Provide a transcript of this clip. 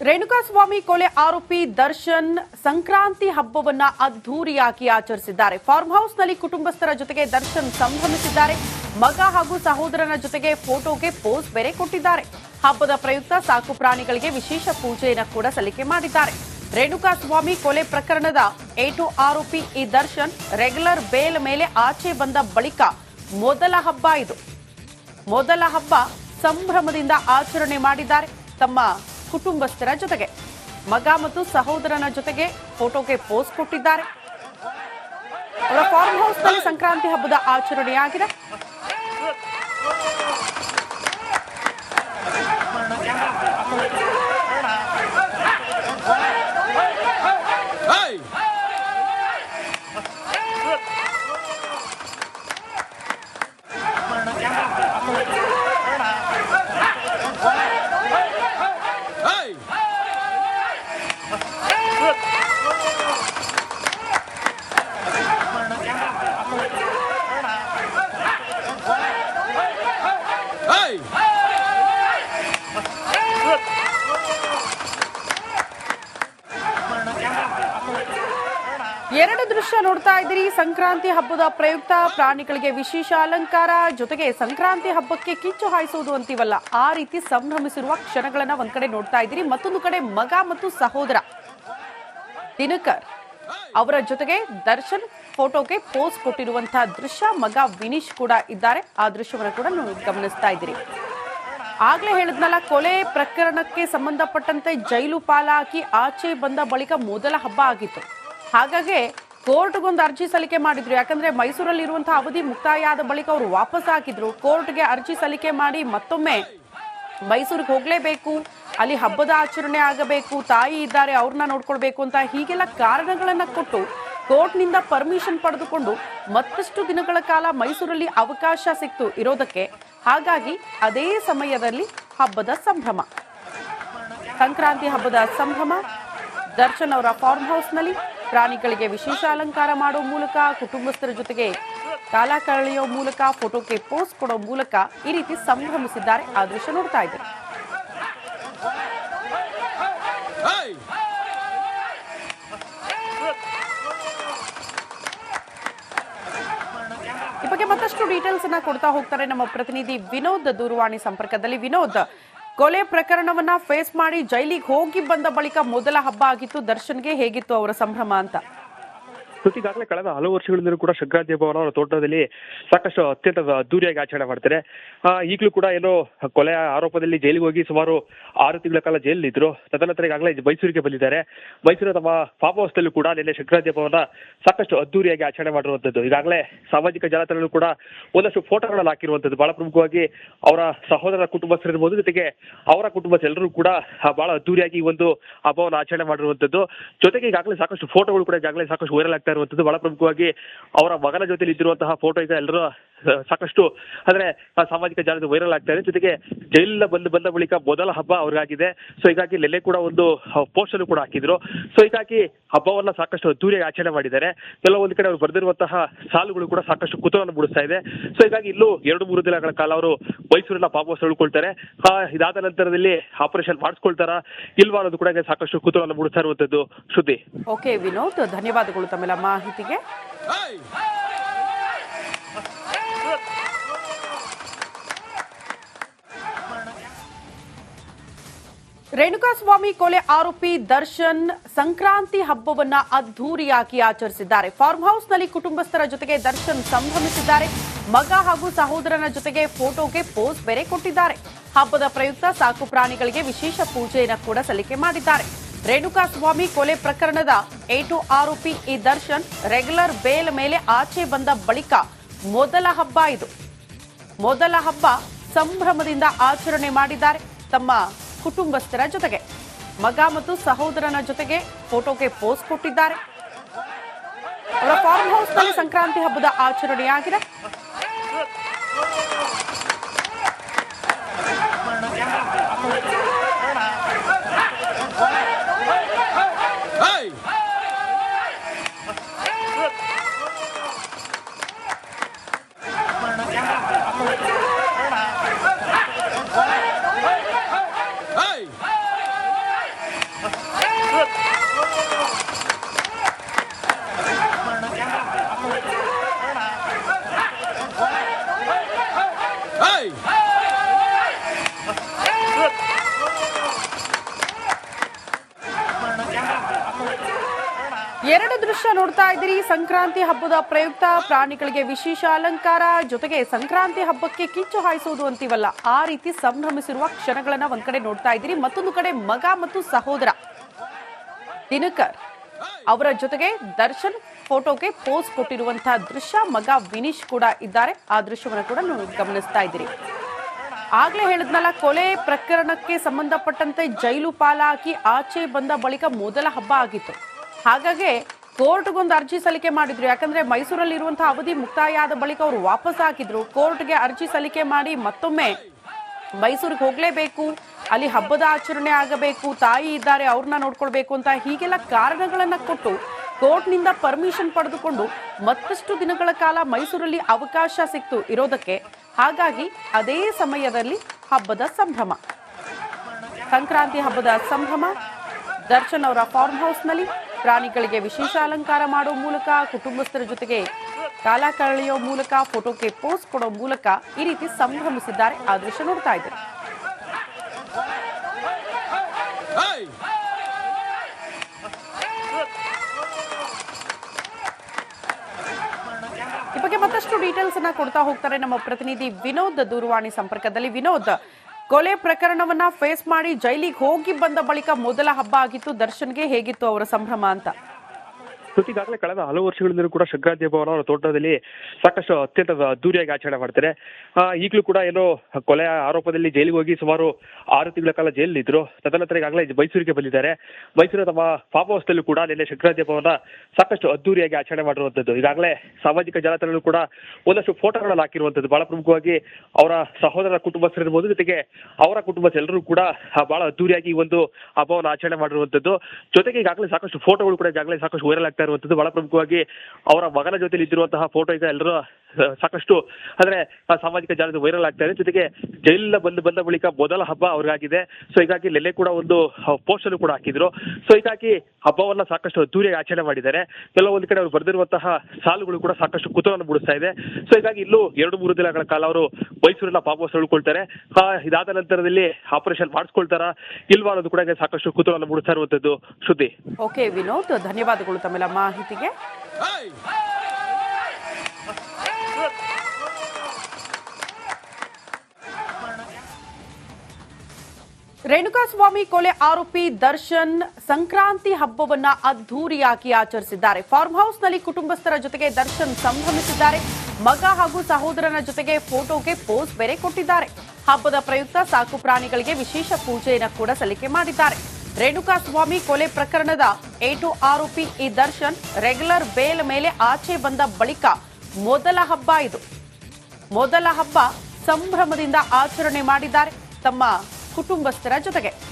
ರೇಣುಕಾಸ್ವಾಮಿ ಕೊಲೆ ಆರೋಪಿ ದರ್ಶನ್ ಸಂಕ್ರಾಂತಿ ಹಬ್ಬವನ್ನ ಅದ್ದೂರಿಯಾಗಿ ಆಚರಿಸಿದ್ದಾರೆ. ಫಾರ್ಮ್ ಹೌಸ್ನಲ್ಲಿ ಕುಟುಂಬಸ್ಥರ ಜೊತೆಗೆ ದರ್ಶನ್ ಸಂಭ್ರಮಿಸಿದ್ದಾರೆ. ಮಗ ಹಾಗೂ ಸಹೋದರನ ಜೊತೆಗೆ ಫೋಟೋಗೆ ಪೋಸ್ ಬೇರೆ ಕೊಟ್ಟಿದ್ದಾರೆ. ಹಬ್ಬದ ಪ್ರಯುಕ್ತ ಸಾಕು ಪ್ರಾಣಿಗಳಿಗೆ ವಿಶೇಷ ಪೂಜೆಯನ್ನು ಕೂಡ ಸಲ್ಲಿಕೆ ಮಾಡಿದ್ದಾರೆ. ರೇಣುಕಾಸ್ವಾಮಿ ಕೊಲೆ ಪ್ರಕರಣದ ಏಟು ಆರೋಪಿ ಈ ದರ್ಶನ್ ರೆಗ್ಯುಲರ್ ಬೇಲ್ ಮೇಲೆ ಆಚೆ ಬಂದ ಬಳಿಕ ಮೊದಲ ಹಬ್ಬ ಇದು. ಮೊದಲ ಹಬ್ಬ ಸಂಭ್ರಮದಿಂದ ಆಚರಣೆ ಮಾಡಿದ್ದಾರೆ. ತಮ್ಮ ಕುಟುಂಬಸ್ಥರ ಜೊತೆಗೆ. ಮಗ ಮತ್ತು ಸಹೋದರನ ಜೊತೆಗೆ ಫೋಟೋಗೆ ಪೋಸ್ ಕೊಟ್ಟಿದ್ದಾರೆ. ಅವರ ಫಾರ್ಮ್ ಹೌಸ್ನಲ್ಲಿ ಸಂಕ್ರಾಂತಿ ಹಬ್ಬದ ಆಚರಣೆಯಾಗಿದೆ. ಎರಡು ದೃಶ್ಯ ನೋಡ್ತಾ ಇದ್ದೀರಿ. ಸಂಕ್ರಾಂತಿ ಹಬ್ಬದ ಪ್ರಯುಕ್ತ ಪ್ರಾಣಿಗಳಿಗೆ ವಿಶೇಷ ಅಲಂಕಾರ. ಜೊತೆಗೆ ಸಂಕ್ರಾಂತಿ ಹಬ್ಬಕ್ಕೆ ಕಿಚ್ಚು ಹಾಯಿಸೋದು ಅಂತೀವಲ್ಲ, ಆ ರೀತಿ ಸಂಭ್ರಮಿಸಿರುವ ಕ್ಷಣಗಳನ್ನ ಒಂದ್ ಕಡೆ ನೋಡ್ತಾ ಇದ್ದೀರಿ. ಮತ್ತೊಂದು ಕಡೆ ಮಗ ಮತ್ತು ಸಹೋದರ ದಿನಕರ್ ಅವರ ಜೊತೆಗೆ ದರ್ಶನ್ ಫೋಟೋಗೆ ಪೋಸ್ ಕೊಟ್ಟಿರುವಂತಹ ದೃಶ್ಯ. ಮಗ ವಿನೀಶ್ ಕೂಡ ಇದ್ದಾರೆ. ಆ ದೃಶ್ಯವನ್ನು ಕೂಡ ನೀವು ಗಮನಿಸ್ತಾ ಇದ್ದೀರಿ. ಆಗ್ಲೇ ಹೇಳಿದ್ನಲ್ಲ, ಕೊಲೆ ಪ್ರಕರಣಕ್ಕೆ ಸಂಬಂಧಪಟ್ಟಂತೆ ಜೈಲು ಪಾಲಾಕಿ ಆಚೆ ಬಂದ ಬಳಿಕ ಮೊದಲ ಹಬ್ಬ ಆಗಿತ್ತು. ಹಾಗಾಗಿ ಕೋರ್ಟ್ಗೊಂದು ಅರ್ಜಿ ಸಲ್ಲಿಕೆ ಮಾಡಿದ್ರು. ಯಾಕಂದ್ರೆ ಮೈಸೂರಲ್ಲಿ ಇರುವಂತಹ ಅವಧಿ ಮುಕ್ತಾಯ ಆದ ಬಳಿಕ ಅವರು ವಾಪಸ್ ಹಾಕಿದ್ರು. ಕೋರ್ಟ್ಗೆ ಅರ್ಜಿ ಸಲ್ಲಿಕೆ ಮಾಡಿ ಮತ್ತೊಮ್ಮೆ ಮೈಸೂರಿಗೆ ಹೋಗಲೇಬೇಕು. ಅಲ್ಲಿ ಹಬ್ಬದ ಆಚರಣೆ ಆಗಬೇಕು. ತಾಯಿ ಇದ್ದಾರೆ, ಅವ್ರನ್ನ ನೋಡ್ಕೊಳ್ಬೇಕು ಅಂತ ಹೀಗೆಲ್ಲ ಕಾರಣಗಳನ್ನ ಕೊಟ್ಟು ಕೋರ್ಟ್ನಿಂದ ಪರ್ಮಿಷನ್ ಪಡೆದುಕೊಂಡು ಮತ್ತಷ್ಟು ದಿನಗಳ ಕಾಲ ಮೈಸೂರಲ್ಲಿ ಅವಕಾಶ ಸಿಕ್ತು ಇರೋದಕ್ಕೆ. ಹಾಗಾಗಿ ಅದೇ ಸಮಯದಲ್ಲಿ ಹಬ್ಬದ ಸಂಭ್ರಮ. ಸಂಕ್ರಾಂತಿ ಹಬ್ಬದ ಸಂಭ್ರಮ. ದರ್ಶನ್ ಅವರ ಫಾರ್ಮ್ ಹೌಸ್ನಲ್ಲಿ ಪ್ರಾಣಿಗಳಿಗೆ ವಿಶೇಷ ಅಲಂಕಾರ ಮಾಡೋ ಮೂಲಕ ಕುಟುಂಬಸ್ಥರ ಜೊತೆಗೆ ಕಾಲ ಕಳೆಯೋ ಮೂಲಕ ಫೋಟೋಗೆ ಪೋಸ್ಟ್ ಕೊಡೋ ಮೂಲಕ ಈ ರೀತಿ ಸಂಭ್ರಮಿಸಿದ್ದಾರೆ. ಆ ದೃಶ್ಯ ನೋಡ್ತಾ ಇದ್ದಾರೆ. ಈ ಬಗ್ಗೆ ಮತ್ತಷ್ಟು ಡೀಟೇಲ್ಸ್ ಅನ್ನ ಕೊಡ್ತಾ ಹೋಗ್ತಾರೆ ನಮ್ಮ ಪ್ರತಿನಿಧಿ ವಿನೋದ್ ದೂರವಾಣಿ ಸಂಪರ್ಕದಲ್ಲಿ. ವಿನೋದ್ ಕೊಲೆ ಪ್ರಕರಣವನ್ನ ಫೇಸ್ ಮಾಡಿ ಜೈಲಿಗೆ ಹೋಗಿ ಬಂದ ಬಳಿಕ ಮೊದಲ ಹಬ್ಬ ಆಗಿತ್ತು. ದರ್ಶನ್ಗೆ ಹೇಗಿತ್ತು ಅವರ ಸಂಭ್ರಮ ಅಂತ? ಈಗಾಗಲೇ ಕಳೆದ ಹಲವು ವರ್ಷಗಳಿಂದಲೂ ಕೂಡ ಶಂಕರಾಚಾರ್ಯ ಭವನ ಅವರ ತೋಟದಲ್ಲಿ ಸಾಕಷ್ಟು ಅತ್ಯಂತ ಅದ್ದೂರಿಯಾಗಿ ಆಚರಣೆ ಮಾಡ್ತಾರೆ. ಈಗಲೂ ಕೂಡ ಏನೋ ಕೊಲೆ ಆರೋಪದಲ್ಲಿ ಜೈಲಿಗೆ ಹೋಗಿ ಸುಮಾರು ಆರು ತಿಂಗಳ ಕಾಲ ಜೈಲಲ್ಲಿ ಇದ್ರು ತದನಂತರ ಈಗಾಗಲೇ ಮೈಸೂರಿಗೆ ಬಂದಿದ್ದಾರೆ. ಮೈಸೂರು ತಮ್ಮ ಹೌಸ್ನಲ್ಲೂ ಕೂಡ ನಿನ್ನೆ ಶಂಕರಾಚಾರ್ಯ ಭವನ ಸಾಕಷ್ಟು ಅದ್ದೂರಿಯಾಗಿ ಆಚರಣೆ ಮಾಡಿರುವಂತದ್ದು ಈಗಾಗಲೇ ಸಾಮಾಜಿಕ ಜಾಲತಾಣಗಳು ಕೂಡ ಒಂದಷ್ಟು ಫೋಟೋಗಳನ್ನು ಹಾಕಿರುವಂತದ್ದು ಬಹಳ ಪ್ರಮುಖವಾಗಿ ಅವರ ಸಹೋದರ ಕುಟುಂಬಸ್ಥರಿರ್ಬೋದು ಜೊತೆಗೆ ಅವರ ಕುಟುಂಬಸ್ಥರೆಲ್ಲರೂ ಕೂಡ ಬಹಳ ಅದ್ದೂರಿಯಾಗಿ ಈ ಒಂದು ಹಬ್ಬವನ್ನು ಆಚರಣೆ ಮಾಡಿರುವಂತದ್ದು ಜೊತೆಗೆ ಈಗಾಗಲೇ ಸಾಕಷ್ಟು ಫೋಟೋಗಳು ಕೂಡ ಈಗಾಗಲೇ ಸಾಕಷ್ಟು ವೈರಲ್ ಆಗ್ತಾ ಇರುವಂತದ್ದು ಬಹಳ ಪ್ರಮುಖವಾಗಿ ಅವರ ಮಗನ ಜೊತೆಲಿ ಇದ್ದಿರುವಂತಹ ಫೋಟೋ ಈಗ ಎಲ್ಲರೂ ಸಾಕಷ್ಟು ಅಂದ್ರೆ ಆ, ಸಾಮಾಜಿಕ ಜಾಲದ ವೈರಲ್ ಆಗ್ತಾ ಇದೆ. ಜೊತೆಗೆ ಜೈಲಿಂದ ಬಂದು ಬಂದ ಬಳಿಕ ಮೊದಲ ಹಬ್ಬ ಅವ್ರಿಗಾಗಿದೆ. ಸೊ ಹೀಗಾಗಿ ಲೆಲೆ ಕೂಡ ಒಂದು ಪೋಸ್ಟ್ ಅನ್ನು ಕೂಡ ಹಾಕಿದ್ರು. ಸೊ ಹೀಗಾಗಿ ಹಬ್ಬವನ್ನ ಸಾಕಷ್ಟು ಅದ್ದೂರಿಯಾಗಿ ಆಚರಣೆ ಮಾಡಿದ್ದಾರೆ. ಕೆಲವೊಂದು ಕಡೆ ಅವರು ಬರೆದಿರುವಂತಹ ಸಾಲುಗಳು ಕೂಡ ಸಾಕಷ್ಟು ಕುತೂಹಲ ಮೂಡಿಸ್ತಾ ಇದೆ. ಸೊ ಹೀಗಾಗಿ ಇಲ್ಲೂ ಎರಡು ಮೂರು ದಿನಗಳ ಕಾಲ ಅವರು ಮೈಸೂರಿನ ಪಾಪೋಸ್ ಉಳ್ಕೊಳ್ತಾರೆ ಆ, ಇದಾದ ನಂತರದಲ್ಲಿ ಆಪರೇಷನ್ ಮಾಡಿಸ್ಕೊಳ್ತಾರಾ ಇಲ್ವಾ ಅನ್ನೋದು ಕೂಡ ಸಾಕಷ್ಟು ಕುತೂಹಲ ಮೂಡಿಸ್ತಾ ಇರುವಂತದ್ದು ಸುದ್ದಿ ಓಕೆ ವಿನೋದ್ ಧನ್ಯವಾದಗಳು ತಮ್ಮೆಲ್ಲ ಮಾಹಿತಿಗೆ. ರೇಣುಕಾಸ್ವಾಮಿ ಕೊಲೆ ಆರೋಪಿ ದರ್ಶನ್ ಸಂಕ್ರಾಂತಿ ಹಬ್ಬವನ್ನ ಅದ್ದೂರಿಯಾಗಿ ಆಚರಿಸಿದ್ದಾರೆ. ಫಾರ್ಮ್ ಹೌಸ್ನಲ್ಲಿ ಕುಟುಂಬಸ್ಥರ ಜೊತೆಗೆ ದರ್ಶನ್ ಸಂಭ್ರಮಿಸಿದ್ದಾರೆ. ಮಗ ಹಾಗೂ ಸಹೋದರನ ಜೊತೆಗೆ ಫೋಟೋಗೆ ಪೋಸ್ ಬೇರೆ ಕೊಟ್ಟಿದ್ದಾರೆ. ಹಬ್ಬದ ಪ್ರಯುಕ್ತ ಸಾಕು ಪ್ರಾಣಿಗಳಿಗೆ ವಿಶೇಷ ಪೂಜೆಯನ್ನು ಕೂಡ ಸಲ್ಲಿಕೆ ಮಾಡಿದ್ದಾರೆ. ರೇಣುಕಾಸ್ವಾಮಿ ಕೊಲೆ ಪ್ರಕರಣದ ಏಟು ಆರೋಪಿ ಈ ದರ್ಶನ್ ರೆಗ್ಯುಲರ್ ಬೇಲ್ ಮೇಲೆ ಆಚೆ ಬಂದ ಬಳಿಕ ಮೊದಲ ಹಬ್ಬ ಇದು. ಮೊದಲ ಹಬ್ಬ ಸಂಭ್ರಮದಿಂದ ಆಚರಣೆ ಮಾಡಿದ್ದಾರೆ. ತಮ್ಮ ಕುಟುಂಬಸ್ಥರ ಜೊತೆಗೆ. ಮಗ ಮತ್ತು ಸಹೋದರನ ಜೊತೆಗೆ ಫೋಟೋಗೆ ಪೋಸ್ ಕೊಟ್ಟಿದ್ದಾರೆ. ಅವರ ಫಾರ್ಮ್ ಹೌಸ್ನಲ್ಲಿ ಸಂಕ್ರಾಂತಿ ಹಬ್ಬದ ಆಚರಣೆಯಾಗಿದೆ. ಎರಡು ದೃಶ್ಯ ನೋಡ್ತಾ ಇದ್ದೀರಿ. ಸಂಕ್ರಾಂತಿ ಹಬ್ಬದ ಪ್ರಯುಕ್ತ ಪ್ರಾಣಿಗಳಿಗೆ ವಿಶೇಷ ಅಲಂಕಾರ. ಜೊತೆಗೆ ಸಂಕ್ರಾಂತಿ ಹಬ್ಬಕ್ಕೆ ಕಿಚ್ಚು ಹಾಯಿಸೋದು ಅಂತೀವಲ್ಲ, ಆ ರೀತಿ ಸಂಭ್ರಮಿಸಿರುವ ಕ್ಷಣಗಳನ್ನ ಒಂದ್ ಕಡೆ ನೋಡ್ತಾ ಇದ್ದೀರಿ. ಮತ್ತೊಂದು ಕಡೆ ಮಗ ಮತ್ತು ಸಹೋದರ ದಿನಕರ್ ಅವರ ಜೊತೆಗೆ ದರ್ಶನ್ ಫೋಟೋಗೆ ಪೋಸ್ ಕೊಟ್ಟಿರುವಂತಹ ದೃಶ್ಯ. ಮಗ ವಿನೀಶ್ ಕೂಡ ಇದ್ದಾರೆ. ಆ ದೃಶ್ಯವನ್ನು ಕೂಡ ನೀವು ಗಮನಿಸ್ತಾ ಇದ್ದೀರಿ. ಆಗ್ಲೇ ಹೇಳಿದ್ನಲ್ಲ, ಕೊಲೆ ಪ್ರಕರಣಕ್ಕೆ ಸಂಬಂಧಪಟ್ಟಂತೆ ಜೈಲು ಪಾಲಾಕಿ ಆಚೆ ಬಂದ ಬಳಿಕ ಮೊದಲ ಹಬ್ಬ ಆಗಿತ್ತು. ಹಾಗಾಗಿ ಕೋರ್ಟ್ಗೊಂದು ಅರ್ಜಿ ಸಲ್ಲಿಕೆ ಮಾಡಿದ್ರು. ಯಾಕಂದ್ರೆ ಮೈಸೂರಲ್ಲಿ ಇರುವಂತಹ ಅವಧಿ ಮುಕ್ತಾಯ ಆದ ಬಳಿಕ ಅವರು ವಾಪಸ್ ಹಾಕಿದ್ರು. ಕೋರ್ಟ್ಗೆ ಅರ್ಜಿ ಸಲ್ಲಿಕೆ ಮಾಡಿ ಮತ್ತೊಮ್ಮೆ ಮೈಸೂರಿಗೆ ಹೋಗಲೇಬೇಕು. ಅಲ್ಲಿ ಹಬ್ಬದ ಆಚರಣೆ ಆಗಬೇಕು. ತಾಯಿ ಇದ್ದಾರೆ, ಅವ್ರನ್ನ ನೋಡ್ಕೊಳ್ಬೇಕು ಅಂತ ಹೀಗೆಲ್ಲ ಕಾರಣಗಳನ್ನು ಕೊಟ್ಟು ಕೋರ್ಟ್ನಿಂದ ಪರ್ಮಿಷನ್ ಪಡೆದುಕೊಂಡು ಮತ್ತಷ್ಟು ದಿನಗಳ ಕಾಲ ಮೈಸೂರಲ್ಲಿ ಅವಕಾಶ ಸಿಕ್ತು ಇರೋದಕ್ಕೆ. ಹಾಗಾಗಿ ಅದೇ ಸಮಯದಲ್ಲಿ ಹಬ್ಬದ ಸಂಭ್ರಮ. ಸಂಕ್ರಾಂತಿ ಹಬ್ಬದ ಸಂಭ್ರಮ. ದರ್ಶನ್ ಅವರ ಫಾರ್ಮ್ ಹೌಸ್ನಲ್ಲಿ ಪ್ರಾಣಿಗಳಿಗೆ ವಿಶೇಷ ಅಲಂಕಾರ ಮಾಡೋ ಮೂಲಕ ಕುಟುಂಬಸ್ಥರ ಜೊತೆಗೆ ಕಾಲ ಕಳೆಯೋ ಮೂಲಕ ಫೋಟೋಕ್ಕೆ ಪೋಸ್ಟ್ ಕೊಡೋ ಮೂಲಕ ಈ ರೀತಿ ಸಂಭ್ರಮಿಸಿದ್ದಾರೆ. ಆ ದೃಶ್ಯ ನೋಡ್ತಾ ಇದ್ದಾರೆ ಈ ಬಗ್ಗೆ ಮತ್ತಷ್ಟು ಡೀಟೇಲ್ಸ್ ಅನ್ನ ಕೊಡ್ತಾ ಹೋಗ್ತಾರೆ ನಮ್ಮ ಪ್ರತಿನಿಧಿ ವಿನೋದ್ ದೂರವಾಣಿ ಸಂಪರ್ಕದಲ್ಲಿ. ವಿನೋದ್ ಕೊಲೆ ಪ್ರಕರಣವನ್ನ ಫೇಸ್ ಮಾಡಿ ಜೈಲಿಗೆ ಹೋಗಿ ಬಂದ ಬಳಿಕ ಮೊದಲ ಹಬ್ಬ ಆಗಿತ್ತು. ದರ್ಶನ್ಗೆ ಹೇಗಿತ್ತು ಅವರ ಸಂಭ್ರಮ ಅಂತ? ಕೃತಿ ಕಳೆದ ಹಲವು ವರ್ಷಗಳಿಂದಲೂ ಕೂಡ ಹಬ್ಬವನ್ನು ಅವರ ತೋಟದಲ್ಲಿ ಸಾಕಷ್ಟು ಅತ್ಯಂತ ಅದ್ದೂರಿಯಾಗಿ ಆಚರಣೆ ಮಾಡ್ತಾರೆ. ಈಗಲೂ ಕೂಡ ಏನೋ ಕೊಲೆ ಆರೋಪದಲ್ಲಿ ಜೈಲಿಗೆ ಹೋಗಿ ಸುಮಾರು ಆರು ತಿಂಗಳ ಕಾಲ ಜೈಲಿದ್ರು ತದನಂತರ ಈಗಾಗಲೇ ಮೈಸೂರಿಗೆ ಬಂದಿದ್ದಾರೆ. ಮೈಸೂರಿನ ತಮ್ಮ ಪಾಪವಸ್ತಲ್ಲೂ ಕೂಡ ನಿನ್ನೆ ಹಬ್ಬವನ್ನ ಸಾಕಷ್ಟು ಅದ್ದೂರಿಯಾಗಿ ಆಚರಣೆ ಮಾಡಿರುವಂತದ್ದು ಈಗಾಗಲೇ ಸಾಮಾಜಿಕ ಜಾಲತಾಣಗಳು ಕೂಡ ಒಂದಷ್ಟು ಫೋಟೋಗಳನ್ನು ಹಾಕಿರುವಂತದ್ದು ಬಹಳ ಪ್ರಮುಖವಾಗಿ ಅವರ ಸಹೋದರ ಕುಟುಂಬಸ್ಥರಿರ್ಬೋದು ಜೊತೆಗೆ ಅವರ ಕುಟುಂಬಸ್ಥರೆಲ್ಲರೂ ಕೂಡ ಬಹಳ ಅದ್ದೂರಿಯಾಗಿ ಒಂದು ಹಬ್ಬವನ್ನು ಆಚರಣೆ ಮಾಡಿರುವಂತದ್ದು ಜೊತೆಗೆ ಈಗಾಗಲೇ ಸಾಕಷ್ಟು ಫೋಟೋಗಳು ಕೂಡ ಈಗಾಗಲೇ ಸಾಕಷ್ಟು ವೈರಲ್ ಆಗ್ತಾ ಇರುವಂತದ್ದು ಬಹಳ ಪ್ರಮುಖವಾಗಿ ಅವರ ಮಗನ ಜೊತೆಲಿ ಇದ್ದಿರುವಂತಹ ಫೋಟೋ ಈಗ ಎಲ್ಲರೂ ಸಾಕಷ್ಟು ಅಂದ್ರೆ ಆ, ಸಾಮಾಜಿಕ ಜಾಲದ ವೈರಲ್ ಆಗ್ತಾ ಇದೆ. ಜೊತೆಗೆ ಜೈಲಿಂದ ಬಂದು ಬಂದ ಬಳಿಕ ಮೊದಲ ಹಬ್ಬ ಅವ್ರಿಗಾಗಿದೆ. ಸೊ ಹೀಗಾಗಿ ಲೆಲೆ ಕೂಡ ಒಂದು ಪೋಸ್ಟ್ ಅನ್ನು ಕೂಡ ಹಾಕಿದ್ರು. ಸೊ ಹೀಗಾಗಿ ಹಬ್ಬವನ್ನ ಸಾಕಷ್ಟು ಅದ್ದೂರಿಯಾಗಿ ಆಚರಣೆ ಮಾಡಿದ್ದಾರೆ. ಕೆಲವೊಂದು ಕಡೆ ಅವರು ಬರೆದಿರುವಂತಹ ಸಾಲುಗಳು ಕೂಡ ಸಾಕಷ್ಟು ಕುತೂಹಲ ಮೂಡಿಸ್ತಾ ಇದೆ. ಸೊ ಹೀಗಾಗಿ ಇಲ್ಲೂ ಎರಡು ಮೂರು ದಿನಗಳ ಕಾಲ ಅವರು ಮೈಸೂರಿನ ಹೌಸ್ ಉಳ್ಕೊಳ್ತಾರೆ. ಆ, ಇದಾದ ನಂತರದಲ್ಲಿ ಆಪರೇಷನ್ ಮಾಡಿಸ್ಕೊಳ್ತಾರ ಇಲ್ವಾ ಅನ್ನೋದು ಕೂಡ ಸಾಕಷ್ಟು ಕುತೂಹಲ ಮೂಡಿಸ್ತಾ ಇರುವಂತದ್ದು ಸುದ್ದಿ ಓಕೆ ವಿನೋದ್ ಧನ್ಯವಾದಗಳು ತಮ್ಮೆಲ್ಲ ಮಾಹಿತಿಗೆ. ರೇಣುಕಾಸ್ವಾಮಿ ಕೊಲೆ ಆರೋಪಿ ದರ್ಶನ್ ಸಂಕ್ರಾಂತಿ ಹಬ್ಬವನ್ನ ಅದ್ಧೂರಿಯಾಗಿ ಆಚರಿಸಿದ್ದಾರೆ. ಫಾರ್ಮ್ ಹೌಸ್ನಲ್ಲಿ ಕುಟುಂಬಸ್ಥರ ಜೊತೆಗೆ ದರ್ಶನ್ ಸಂಭ್ರಮಿಸಿದ್ದಾರೆ. ಮಗ ಹಾಗೂ ಸಹೋದರನ ಜೊತೆಗೆ ಫೋಟೋಗೆ ಪೋಸ್ ಬೇರೆ ಕೊಟ್ಟಿದ್ದಾರೆ. ಹಬ್ಬದ ಪ್ರಯುಕ್ತ ಸಾಕು ಪ್ರಾಣಿಗಳಿಗೆ ವಿಶೇಷ ಪೂಜೆಯನ್ನು ಕೂಡ ಸಲ್ಲಿಕೆ ಮಾಡಿದ್ದಾರೆ. ರೇಣುಕಾಸ್ವಾಮಿ ಕೊಲೆ ಪ್ರಕರಣದ ಏಟು ಆರೋಪಿ ಈ ದರ್ಶನ್ ರೆಗ್ಯುಲರ್ ಬೇಲ್ ಮೇಲೆ ಆಚೆ ಬಂದ ಬಳಿಕ ಮೊದಲ ಹಬ್ಬ ಇದು. ಮೊದಲ ಹಬ್ಬ ಸಂಭ್ರಮದಿಂದ ಆಚರಣೆ ಮಾಡಿದ್ದಾರೆ. ತಮ್ಮ ಕುಟುಂಬಸ್ಥರ ಜೊತೆಗೆ.